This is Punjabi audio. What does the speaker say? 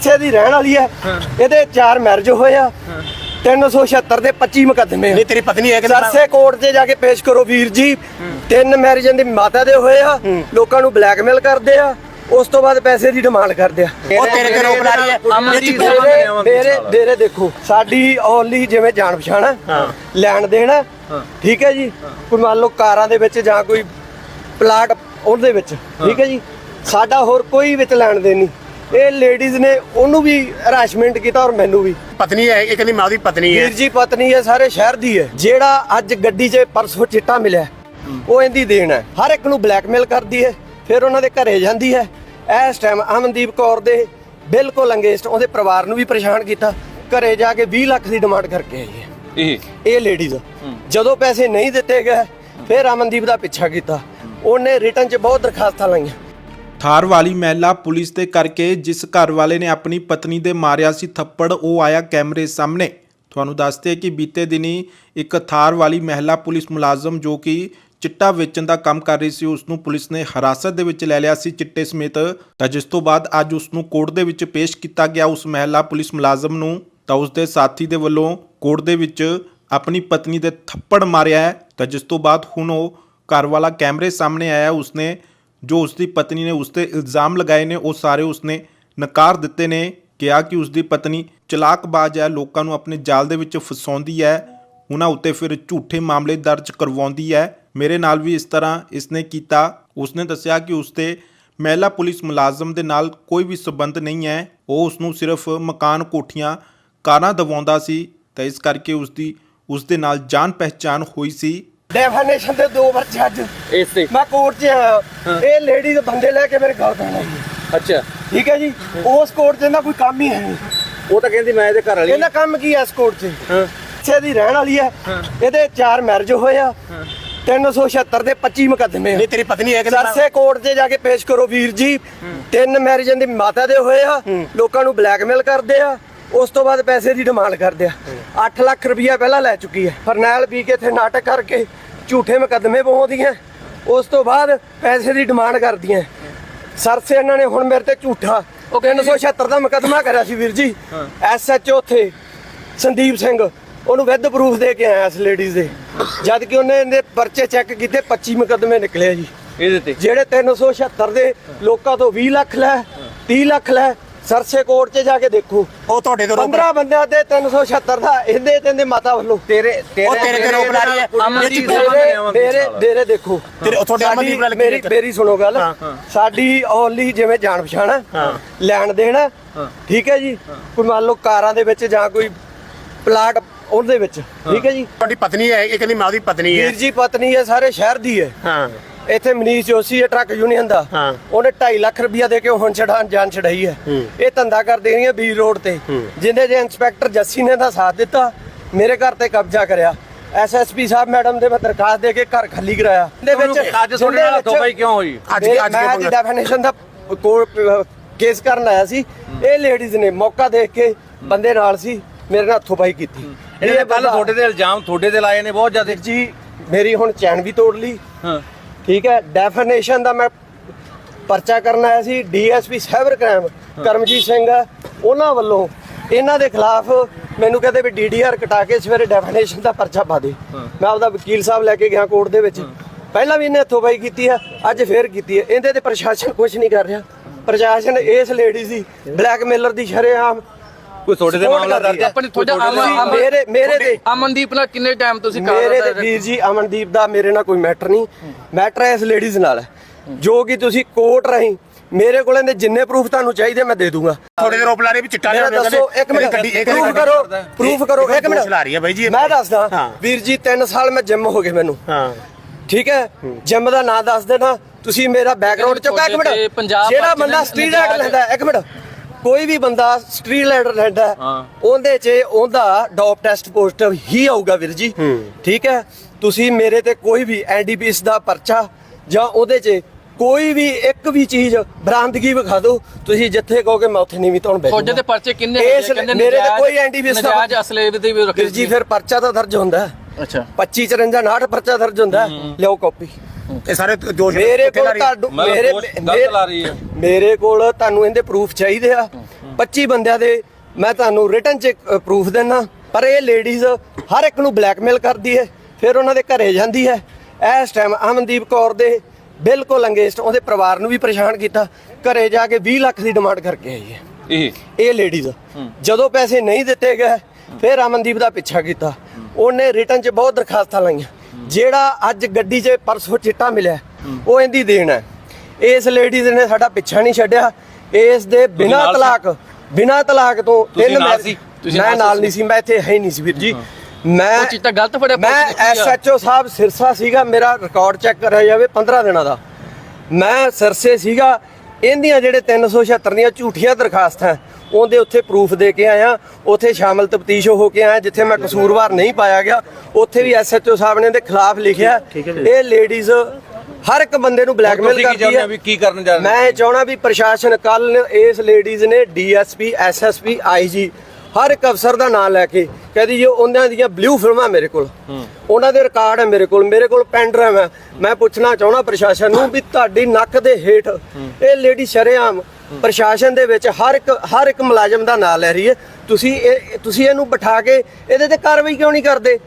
ਸਰਸੇ ਦੀ ਰਹਿਣ ਵਾਲੀ ਹੈ। ਇਹਦੇ ਚਾਰ ਮੈਰਿਜ ਹੋਏ ਆ। 376 ਦੇ 25 ਮੁਕੱਦਮੇ ਨਹੀਂ ਤੇਰੀ ਪਤਨੀ ਹੈ ਕਿ ਨਾ? ਸਰਸੇ ਕੋਰਟ 'ਤੇ ਜਾ ਕੇ ਪੇਸ਼ ਕਰੋ ਵੀਰ ਜੀ। ਤਿੰਨ ਮੈਰਿਜਾਂ ਦੀ ਮਾਤਾ ਦੇ ਹੋਏ ਆ। ਲੋਕਾਂ ਨੂੰ ਬਲੈਕਮੇਲ ਕਰਦੇ ਆ। ਉਸ ਤੋਂ ਬਾਅਦ ਪੈਸੇ ਦੀ ਡਿਮਾਂਡ ਕਰਦੇ ਆ। ਉਹ ਤੇਰੇ ਤੇ ਰੋਕ ਲਾ ਰਹੀ ਹੈ ਮੇਰੇ ਮੇਰੇ ਦੇਖੋ ਸਾਡੀ ਓਨਲੀ ਜਿਵੇਂ ਜਾਣ ਪਛਾਣ ਹੈ। ਲੈਣ ਦੇਣ ਹੈ। ਠੀਕ ਹੈ ਜੀ? ਕੋਈ ਮੰਨ ਲਓ ਕਾਰਾਂ ਦੇ ਵਿੱਚ ਜਾਂ ਕੋਈ ਪਲਾਟ ਉਹਦੇ ਵਿੱਚ। ਠੀਕ ਹੈ ਜੀ? ਸਾਡਾ ਹੋਰ ਕੋਈ ਵਿੱਚ ਲੈਣ ਦੇਣ ਨਹੀਂ। ਇਹ ਲੇਡੀਜ਼ ਨੇ ਉਹਨੂੰ ਵੀ ਹਰਾਸਮੈਂਟ ਕੀਤਾ ਔਰ ਮੈਨੂੰ ਵੀ। ਪਤਨੀ ਹੈ ਇਹ ਕਹਿੰਦੀ ਮੈਂ ਉਹਦੀ ਪਤਨੀ ਹੈ। ਵੀਰ ਜੀ ਪਤਨੀ ਹੈ ਸਾਰੇ ਸ਼ਹਿਰ ਦੀ ਹੈ। ਜਿਹੜਾ ਅੱਜ ਗੱਡੀ 'ਚ ਪਰਸੋਂ ਚਿੱਟਾ ਮਿਲਿਆ ਉਹ ਇਹਦੀ ਦੇਣ ਹੈ। ਹਰ ਇੱਕ ਨੂੰ ਬਲੈਕਮੇਲ ਕਰਦੀ ਹੈ ਫਿਰ ਉਹਨਾਂ ਦੇ ਘਰੇ ਜਾਂਦੀ ਹੈ। ਇਸ ਟਾਈਮ ਅਮਨਦੀਪ ਕੌਰ ਦੇ ਬਿਲਕੁਲ ਅੰਗੇਸਟ ਉਹਦੇ ਪਰਿਵਾਰ ਨੂੰ ਵੀ ਪਰੇਸ਼ਾਨ ਕੀਤਾ। ਘਰੇ ਜਾ ਕੇ 20 ਲੱਖ ਦੀ ਡਿਮਾਂਡ ਕਰਕੇ ਆਈ ਹੈ। ਇਹ? ਇਹ ਲੇਡੀਜ਼ ਜਦੋਂ ਪੈਸੇ ਨਹੀਂ ਦਿੱਤੇ ਗਏ ਫਿਰ ਅਮਨਦੀਪ ਦਾ ਪਿੱਛਾ ਕੀਤਾ। ਉਹਨੇ ਰਿਟਰਨ 'ਚ ਬਹੁਤ ਦਰਖਾਸਤਾਂ ਲਾਈਆਂ। ਥਾਰ ਵਾਲੀ ਮਹਿਲਾ ਪੁਲਿਸ ਦੇ ਕਰਕੇ ਜਿਸ ਘਰ ਵਾਲੇ ਨੇ ਆਪਣੀ ਪਤਨੀ ਦੇ ਮਾਰਿਆ ਸੀ ਥੱਪੜ, ਉਹ ਆਇਆ ਕੈਮਰੇ ਸਾਹਮਣੇ। ਤੁਹਾਨੂੰ ਦੱਸਦੇ ਕਿ ਬੀਤੇ ਦਿਨੀ ਇੱਕ ਥਾਰ ਵਾਲੀ ਮਹਿਲਾ ਪੁਲਿਸ ਮੁਲਾਜ਼ਮ ਜੋ ਕਿ ਚਿੱਟਾ ਵੇਚਣ ਦਾ ਕੰਮ ਕਰ ਰਹੀ ਸੀ ਉਸ ਨੂੰ ਪੁਲਿਸ ਨੇ ਹਿਰਾਸਤ ਦੇ ਵਿੱਚ ਲੈ ਲਿਆ ਸੀ ਚਿੱਟੇ ਸਮੇਤ। ਤਾਂ ਜਿਸ ਤੋਂ ਬਾਅਦ ਅੱਜ ਉਸ ਨੂੰ ਕੋਰਟ ਦੇ ਵਿੱਚ ਪੇਸ਼ ਕੀਤਾ ਗਿਆ ਉਸ ਮਹਿਲਾ ਪੁਲਿਸ ਮੁਲਾਜ਼ਮ ਨੂੰ। ਤਾਂ ਉਸ ਦੇ ਸਾਥੀ ਦੇ ਵੱਲੋਂ ਕੋਰਟ ਦੇ ਵਿੱਚ ਆਪਣੀ ਪਤਨੀ ਦੇ ਥੱਪੜ ਮਾਰਿਆ ਹੈ। ਤਾਂ ਜਿਸ ਤੋਂ ਬਾਅਦ ਹੁਣ ਉਹ ਘਰ ਵਾਲਾ ਕੈਮਰੇ ਸਾਹਮਣੇ ਆਇਆ, ਉਸਨੇ ਜੋ ਉਸ ਦੀ ਪਤਨੀ ਨੇ ਉਸ ਤੇ ਇਲਜ਼ਾਮ ਲਗਾਏ ਨੇ, ਉਹ ਸਾਰੇ ਉਸਨੇ ਨਕਾਰ ਦਿੱਤੇ ਨੇ, ਕਿਹਾ ਕਿ ਉਸ ਦੀ ਪਤਨੀ ਚਲਾਕਬਾਜ਼ ਹੈ, ਲੋਕਾਂ ਨੂੰ ਆਪਣੇ ਜਾਲ ਦੇ ਵਿੱਚ ਫਸਾਉਂਦੀ ਹੈ, ਉਹਨਾਂ ਉੱਤੇ ਫਿਰ ਝੂਠੇ ਮਾਮਲੇ ਦਰਜ ਕਰਵਾਉਂਦੀ ਹੈ। ਮੇਰੇ ਨਾਲ ਵੀ ਇਸ ਤਰ੍ਹਾਂ ਇਸਨੇ ਕੀਤਾ। ਉਸਨੇ ਦੱਸਿਆ ਕਿ ਉਸ ਤੇ ਮਹਿਲਾ ਪੁਲਿਸ ਮੁਲਾਜ਼ਮ ਦੇ ਨਾਲ ਕੋਈ ਵੀ ਸਬੰਧ ਨਹੀਂ ਹੈ। ਉਹ ਉਸ ਨੂੰ ਸਿਰਫ ਮਕਾਨ ਕੋਠੀਆਂ ਕਾਰਾਂ ਦਵਾਉਂਦਾ ਸੀ, ਤਾਂ ਇਸ ਕਰਕੇ ਉਸ ਦੀ ਉਸ ਦੇ ਨਾਲ ਜਾਣ ਪਹਿਚਾਨ ਹੋਈ ਸੀ। ਡੈਫੀਨੇਸ਼ਨ ਦੇ ਦੋ ਵਰਚ ਅੱਜ। ਇਸ ਤੇ। ਮੈਂ ਕੋਰਟ 'ਚ ਆਇਆ ਇਹ ਲੇਡੀਜ਼ ਬੰਦੇ ਲੈ ਕੇ ਮੇਰੇ ਘਰ ਪੈਣਾ ਅੱਛਾ। ਠੀਕ ਹੈ ਜੀ? ਉਸ ਕੋਰਟ 'ਚ ਇਹਦਾ ਕੋਈ ਕੰਮ ਹੀ ਹੈ ਨਹੀਂ। ਉਹ ਤਾਂ ਕਹਿੰਦੀ ਮੈਂ ਇਹਦੇ ਘਰ ਵਾਲੀ। ਇਹਦਾ ਕੰਮ ਕੀ ਹੈ ਇਸ ਕੋਰਟ 'ਚ? ਇੱਥੇ ਦੀ ਰਹਿਣ ਵਾਲੀ ਹੈ। ਇਹਦੇ ਚਾਰ ਮੈਰਿਜ ਹੋਏ ਆ। 376 ਦੇ 25 ਮੁਕੱਦਮੇ ਨਹੀਂ ਤੇਰੀ ਪਤਨੀ ਹੈ ਕਿ? ਸਰਸੇ ਕੋਰਟ 'ਚ ਜਾ ਕੇ ਪੇਸ਼ ਕਰੋ ਵੀਰ ਜੀ। ਤਿੰਨ ਮੈਰਿਜਾਂ ਦੀ ਮਾਤਾ ਦੇ ਹੋਏ ਆ। ਲੋਕਾਂ ਨੂੰ ਬਲੈਕਮੇਲ ਕਰਦੇ ਆ। ਉਸ ਤੋਂ ਬਾਅਦ ਪੈਸੇ ਦੀ ਡਿਮਾਂਡ ਕਰਦੇ ਆ। 8 ਲੱਖ ਰੁਪਇਆ ਪਹਿਲਾਂ ਲੈ ਚੁੱਕੀ ਹੈ ਫਰਨੈਲ ਪੀ ਕੇ ਇੱਥੇ ਨਾਟਕ ਕਰਕੇ ਝੂਠੇ ਮੁਕੱਦਮੇ ਪਵਾਉਂਦੀਆਂ ਉਸ ਤੋਂ ਬਾਅਦ ਪੈਸੇ ਦੀ ਡਿਮਾਂਡ ਕਰਦੀਆਂ। ਸਰਸੇ ਇਹਨਾਂ ਨੇ ਹੁਣ ਮੇਰੇ ਤੇ ਝੂਠਾ ਉਹ 376 ਦਾ ਮੁਕੱਦਮਾ ਕਰਿਆ ਸੀ ਵੀਰ ਜੀ। ਐਸਐਚਓ ਉੱਥੇ ਸੰਦੀਪ ਸਿੰਘ ਉਹਨੂੰ ਵਿਦ ਪ੍ਰੂਫ ਦੇ ਕੇ ਆਇਆ ਇਸ ਲੇਡੀਜ਼ ਦੇ। ਜਦ ਕਿ ਉਹਨੇ ਇਹਦੇ ਪਰਚੇ ਚੈੱਕ ਕੀਤੇ 25 ਮੁਕੱਦਮੇ ਨਿਕਲੇ ਜੀ। ਇਹਦੇ ਤੇ? ਜਿਹੜੇ 376 ਦੇ ਲੋਕਾਂ ਤੋਂ 20 ਲੱਖ ਲੈ 30 ਲੱਖ ਲੈ ਸਰਸੇ ਕੋਰਟ 'ਚ ਜਾ ਕੇ ਦੇਖੋ। ਉਹ ਤੁਹਾਡੇ ਤੋਂ ਰੋਕ 15 ਬੰਦਿਆਂ ਤੇ 376 ਦਾ ਇਹਦੇ ਤੇ ਇਹਦੇ ਮਾਤਾ ਵੱਲੋਂ। ਤੇਰੇ ਉਹ ਤੇਰੇ ਤੇ ਰੋਕ ਲਾ ਰਹੀ ਹੈ। ਮੇਰੇ ਮੇਰੇ ਦੇਖੋ। ਤੇਰੇ- ਤੁਹਾਡੇ ਅਮਨਦੀਪ ਨਾਲ ਕੀ ਮੇਰੀ? ਮੇਰੀ ਸੁਣੋ ਗੱਲ। ਸਾਡੀ ਓਨਲੀ ਜਿਵੇਂ ਜਾਣ ਪਛਾਣ ਹੈ। ਲੈਣ ਦੇਣ ਹੈ। ਠੀਕ ਹੈ ਜੀ? ਕੋਈ ਮੰਨ ਲਓ ਕਾਰਾਂ ਦੇ ਵਿੱਚ ਜਾਂ ਕੋਈ ਪਲਾਟ ਉਹਦੇ ਵਿੱਚ ਠੀਕ ਹੈ ਜੀ? ਤੁਹਾਡੀ ਪਤਨੀ ਹੈ ਇਹ ਕਹਿੰਦੀ ਮੈਂ ਉਹਦੀ ਪਤਨੀ ਹੈ। ਵੀਰ ਜੀ ਪਤਨੀ ਹੈ ਸਾਰੇ ਸ਼ਹਿਰ ਦੀ ਹੈ। ਹਾਂ। ਇੱਥੇ ਮਨੀਸ਼ ਜੋਸ਼ੀ ਹੈ ਟਰੱਕ ਯੂਨੀਅਨ ਦਾ। ਹਾਂ। ਉਹਨੇ 2.5 ਲੱਖ ਰੁਪਇਆ ਦੇ ਕੇ ਹੁਣ ਛਡਾਣ ਜਾਨ ਛਡਾਈ ਹੈ। ਇਹ ਧੰਦਾ ਕਰਦੇ ਰਹੀਆਂ ਬੀਰ ਰੋਡ ਤੇ। ਜਿੰਦੇ ਜੇ ਇੰਸਪੈਕਟਰ ਜੱਸੀ ਨੇ ਦਾ ਸਾਥ ਦਿੱਤਾ। ਮੇਰੇ ਘਰ ਤੇ ਕਬਜ਼ਾ ਕਰਿਆ। ਐਸਐਸਪੀ ਸਾਹਿਬ ਮੈਡਮ ਦੇ ਮੈਂ ਦਰਖਾਸਤ ਦੇ ਕੇ ਘਰ ਖਾਲੀ ਕਰਾਇਆ। ਇਹਦੇ ਅੱਜ ਤੁਹਾਡੇ ਨਾਲ ਧੋਖਾਈ ਕਿਉਂ ਹੋਈ? ਅੱਜ ਅੱਜ ਕੀ ਮੈਂ ਪੰਗਾ? ਡੈਫੀਨੇਸ਼ਨ ਦਾ ਕੋਰਟ ਕੇਸ ਕਰਨ ਆਇਆ ਸੀ। ਇਹ ਲੇਡੀਜ਼ ਨੇ ਮੌਕਾ ਦੇਖ ਕੇ ਬੰਦੇ ਨਾਲ ਸੀ। ਮੇਰੇ ਨਾਲ ਹੱਥੋਂ ਪਾਈ ਕੀਤੀ। ਇਹਨੇ ਕੱਲ ਬੰਦਾ- ਤੁਹਾਡੇ ਤੇ ਇਲਜ਼ਾਮ ਤੁਹਾਡੇ ਤੇ ਲਾਏ ਨੇ ਬਹੁਤ ਜ਼ਿਆਦਾ। ਜੀ ਮੇਰੀ ਹੁਣ ਚੈਨ ਵੀ ਤੋੜ ਲਈ। ਹਾਂ। ਠੀਕ ਹੈ ਡੈਫੀਨੇਸ਼ਨ ਦਾ ਮੈਂ ਪਰਚਾ ਕਰਨ ਆਇਆ ਸੀ DSP cyber crime Karamjit Singh ਉਹਨਾਂ ਵੱਲੋਂ ਇਹਨਾਂ ਦੇ ਖਿਲਾਫ ਮੈਨੂੰ ਕਹਿੰਦੇ ਵੀ ਡੀਡੀਆਰ ਕਟਾ ਕੇ ਸਵੇਰੇ ਡੈਫੀਨੇਸ਼ਨ ਦਾ ਪਰਚਾ ਪਾ ਦੇ। ਮੈਂ ਆਪਦਾ ਵਕੀਲ ਸਾਹਿਬ ਲੈ ਕੇ ਗਿਆ ਕੋਰਟ ਦੇ ਵਿੱਚ। ਪਹਿਲਾਂ ਵੀ ਇਹਨੇ ਹੱਥੋਂ ਬਾਈ ਕੀਤੀ ਹੈ ਅੱਜ ਫੇਰ ਕੀਤੀ ਹੈ। ਇਹਦੇ ਤੇ ਪ੍ਰਸ਼ਾਸਨ ਕੁਝ ਨਹੀਂ ਕਰ ਰਿਹਾ। ਪ੍ਰਸ਼ਾਸਨ ਇਸ ਲੇਡੀ ਦੀ ਬਲੈਕਮੇਲਰ ਦੀ ਸ਼ਰੇਆਮ ਕੋਈ ਤੁਹਾਡੇ ਤੇ ਮਾਮਲਾ ਦਰਜ ਹੈ। ਆਪਣੀ ਤੁਹਾਡਾ ਅਮਨ- ਮੇਰੇ ਮੇਰੇ ਤੇ ਅਮਨਦੀਪ ਨਾਲ ਕਿੰਨੇ ਟਾਈਮ ਤੁਸੀਂ ਕਰ ਮੇਰੇ ਤੇ ਵੀਰ ਜੀ ਅਮਨਦੀਪ ਦਾ ਮੇਰੇ ਨਾਲ ਕੋਈ ਮੈਟਰ ਨਹੀਂ। ਮੈਟਰ ਇਸ ਲੇਡੀਜ਼ ਨਾਲ। ਹੈ ਜੋ ਕਿ ਤੁਸੀਂ ਕੋਰਟ ਰਾਹੀਂ ਮੇਰੇ ਕੋਲ ਇਹਦੇ ਜਿੰਨੇ ਪ੍ਰੂਫ ਤੁਹਾਨੂੰ ਚਾਹੀਦੇ ਮੈਂ ਦੇ ਦੂੰਗਾ। ਤੁਹਾਡੇ ਤੇ ਰੋਕ ਲਾ ਰਹੀ ਵੀ ਚਿੱਟਾ ਮੇਰਾ ਲਿਆਉਂਦੇ ਦੱਸੋ ਇੱਕ ਮਿੰਟ ਪ੍ਰੂਫ ਕਰੋ ਪ੍ਰੂਫ ਕਰੋ ਇੱਕ ਮਿੰਟ। ਲਾ ਰਹੀ ਹੈ ਬਾਈ ਜੀ। ਮੈਂ ਦੱਸਦਾ ਹਾਂ। ਵੀਰ ਜੀ 3 ਸਾਲ ਮੈਂ ਜਿਮ ਹੋ ਗਏ ਮੈਨੂੰ। ਹਾਂ। ਠੀਕ ਹੈ? ਜਿਮ ਦਾ ਨਾਂ ਦੱਸ ਦੇਣਾ। ਤੁਸੀਂ ਮੇਰਾ ਬੈਕਗ੍ਰਾਉਂਡ ਚੁੱਕਾ ਇੱਕ ਤੁਹਾਡੇ ਤੇ ਮਿੰਟ ਪੰਜਾਬ ਜਿਹੜਾ ਭਰ ਚ ਬੰਦਾ ਨਾ- ਸਟਰੀਟ ਨਜਾਇਜ਼- ਲੈਂਦਾ ਹੈ, ਇੱਕ ਮਿੰਟ। ਕੋਈ ਵੀ ਬੰਦਾ ਸਟਰੀਟ ਲਾਈਟ ਲੈਂਦਾ। ਉਹਦੇ 'ਚ ਉਹਦਾ ਡੋਪ ਟੈਸਟ ਪੋਜ਼ਿਟਿਵ ਹੀ ਆਊਗਾ ਵੀਰ ਜੀ। ਠੀਕ ਹੈ? ਤੁਸੀਂ ਮੇਰੇ ਤੇ ਕੋਈ ਵੀ ਐਨਡੀਪੀਐਸ ਦਾ ਪਰਚਾ ਜਾਂ ਉਹਦੇ 'ਚ ਕੋਈ ਵੀ ਇੱਕ ਵੀ ਚੀਜ਼ ਬਰਾਮਦਗੀ ਵਿਖਾ ਦਿਓ ਤੁਸੀਂ ਜਿੱਥੇ ਕਹੋਗੇ ਮੈਂ ਉੱਥੇ ਨਹੀਂ ਵੀ ਤੁਹਾਨੂੰ ਬੈਠੂਗਾ ਤੁਹਾਡੇ ਤੇ ਪਰਚੇ ਕਿੰਨੇ ਹੋਏ? ਮੇਰੇ ਤੇ ਕੋਈ ਐਨਡੀਪੀਐਸ ਦਾ ਨਜਾਇਜ਼ ਅਸਲੇ ਦੇ ਵੀ ਰੱਖੇ ਜੀ ਫਿਰ ਪਰਚਾ ਤਾਂ ਦਰਜ ਹੁੰਦਾ ਅੱਛਾ। 25 54 59 ਪਰਚਾ ਦਰਜ ਹੁੰਦਾ ਹੈ। ਲਿਆਓ ਕਾਪੀ। ਇਹ ਸਾਰੇ ਦੋਸ਼ ਮੇਰੇ ਕੋਲ? ਤੁਹਾਨੂੰ ਮੇਰੇ ਦੋਸ਼ ਗਲਤ ਮੇਰੇ- ਲਾ ਰਹੀ ਹੈ। ਮੇਰੇ ਕੋਲ ਤੁਹਾਨੂੰ ਇਹਦੇ ਪ੍ਰੂਫ ਚਾਹੀਦੇ ਆ। 25 ਬੰਦਿਆਂ ਦੇ ਮੈਂ ਤੁਹਾਨੂੰ ਰਿਟਨ ਚ ਪ੍ਰੂਫ ਦਿੰਨਾ। ਪਰ ਇਹ ਲੇਡੀਜ਼ ਹਰ ਇੱਕ ਨੂੰ ਬਲੈਕਮੇਲ ਕਰਦੀ ਹੈ ਫਿਰ ਉਹਨਾਂ ਦੇ ਘਰੇ ਜਾਂਦੀ ਹੈ। ਇਸ ਟਾਈਮ ਅਮਨਦੀਪ ਕੌਰ ਦੇ ਬਿਲਕੁਲ ਅੰਗੇਸਟ ਉਹਦੇ ਪਰਿਵਾਰ ਨੂੰ ਵੀ ਪਰੇਸ਼ਾਨ ਕੀਤਾ। ਘਰੇ ਜਾ ਕੇ 20 ਲੱਖ ਦੀ ਡਿਮਾਂਡ ਕਰਕੇ ਆਈ ਹੈ। ਇਹ? ਇਹ ਲੇਡੀਜ਼ ਜਦੋਂ ਪੈਸੇ ਨਹੀਂ ਦਿੱਤੇ ਗਏ ਫਿਰ ਅਮਨਦੀਪ ਦਾ ਪਿੱਛਾ ਕੀਤਾ। ਉਹਨੇ ਰਿਟਰਨ 'ਚ ਬਹੁਤ ਦਰਖਾਸਤਾਂ ਲਾਈਆਂ। ਜਿਹੜਾ ਅੱਜ ਗੱਡੀ 'ਚ ਪਰਸੋਂ ਚਿੱਟਾ ਮਿਲਿਆ ਉਹ ਇਹਦੀ ਦੇਣ ਹੈ ਇਸ ਲੇਡੀਜ਼ ਨੇ ਸਾਡਾ ਪਿੱਛਾ ਨਹੀਂ ਛੱਡਿਆ ਇਸ ਦੇ ਬਿਨਾਂ? ਤਲਾਕ ਬਿਨਾਂ ਤਲਾਕ ਤੋਂ ਤਿੰਨ ਮੈਂ ਨਾਲ? ਨਹੀਂ ਸੀ ਮੈਂ ਇੱਥੇ ਹੈ ਨਹੀਂ ਸੀ ਵੀਰ ਜੀ ਮੈਂ ਉਹ ਚਿੱਟਾ ਗਲਤ ਫੜਿਆ ਮੈਂ? ਐਸਐਚਓ ਸਾਹਿਬ ਸਿਰਸਾ ਸੀਗਾ ਮੇਰਾ ਰਿਕਾਰਡ ਚੈੱਕ ਕਰਿਆ ਜਾਵੇ 15 ਦਿਨਾਂ ਦਾ ਮੈਂ ਸਿਰਸੇ ਸੀਗਾ ਇਹਦੀਆਂ ਜਿਹੜੇ 376 ਦੀਆਂ ਝੂਠੀਆਂ ਦਰਖਾਸਤਾਂ ਉਹਦੇ ਉੱਥੇ ਪ੍ਰੂਫ ਦੇ ਕੇ ਆਇਆ। ਉੱਥੇ ਸ਼ਾਮਲ ਤਫਤੀਸ਼ ਹੋ ਕੇ ਆਇਆ ਜਿੱਥੇ ਮੈਂ ਕਸੂਰਵਾਰ ਨਹੀਂ ਪਾਇਆ ਗਿਆ। ਉੱਥੇ ਵੀ ਐਸਐਚਓ ਸਾਹਿਬ ਨੇ ਇਹਦੇ ਖਿਲਾਫ ਲਿਖਿਆ ਇਹ ਲੇਡੀਜ਼ ਹਰ ਇੱਕ ਬੰਦੇ ਨੂੰ ਬਲੈਕਮੇਲ ਕਰਦੀ ਹੈ। ਵੀ ਕੀ ਕਰਨ ਜਾ ਰਹੇ ਮੈਂ ਇਹ ਚਾਹਣਾ ਵੀ ਪ੍ਰਸ਼ਾਸਨ ਕੱਲ ਇਸ ਲੇਡੀਜ਼ ਨੇ ਡੀਐਸਪੀ ਐਸਐਸਪੀ ਆਈਜੀ ਹਰ ਇੱਕ ਅਫਸਰ ਦਾ ਨਾਮ ਲੈ ਕੇ ਕਹਿੰਦੀ ਜੀ ਉਹਨਾਂ ਦੀਆਂ ਬਲੂ ਫਿਲਮਾਂ ਮੇਰੇ ਕੋਲ। ਉਹਨਾਂ ਦੇ ਰਿਕਾਰਡ ਹੈ ਮੇਰੇ ਕੋਲ ਮੇਰੇ ਕੋਲ ਪੈਨ ਡਰਾਈਵ ਹੈ। ਮੈਂ ਪੁੱਛਣਾ ਚਾਹਣਾ ਪ੍ਰਸ਼ਾਸਨ ਨੂੰ ਵੀ ਤੁਹਾਡੀ ਨੱਕ ਦੇ ਹੇਠ ਇਹ ਲੇਡੀ ਸ਼ਰੇਆਮ ਪ੍ਰਸ਼ਾਸਨ ਦੇ ਵਿੱਚ ਹਰ ਇੱਕ ਹਰ ਇੱਕ ਮੁਲਾਜ਼ਮ ਦਾ ਨਾਮ ਲੈ ਰਹੀ ਹੈ। ਤੁਸੀਂ ਇਹ ਤੁਸੀਂ ਇਹਨੂੰ ਬਿਠਾ ਕੇ ਇਹਦੇ ਤੇ ਕਾਰਵਾਈ ਕਿਉਂ ਨਹੀਂ ਕਰਦੇ?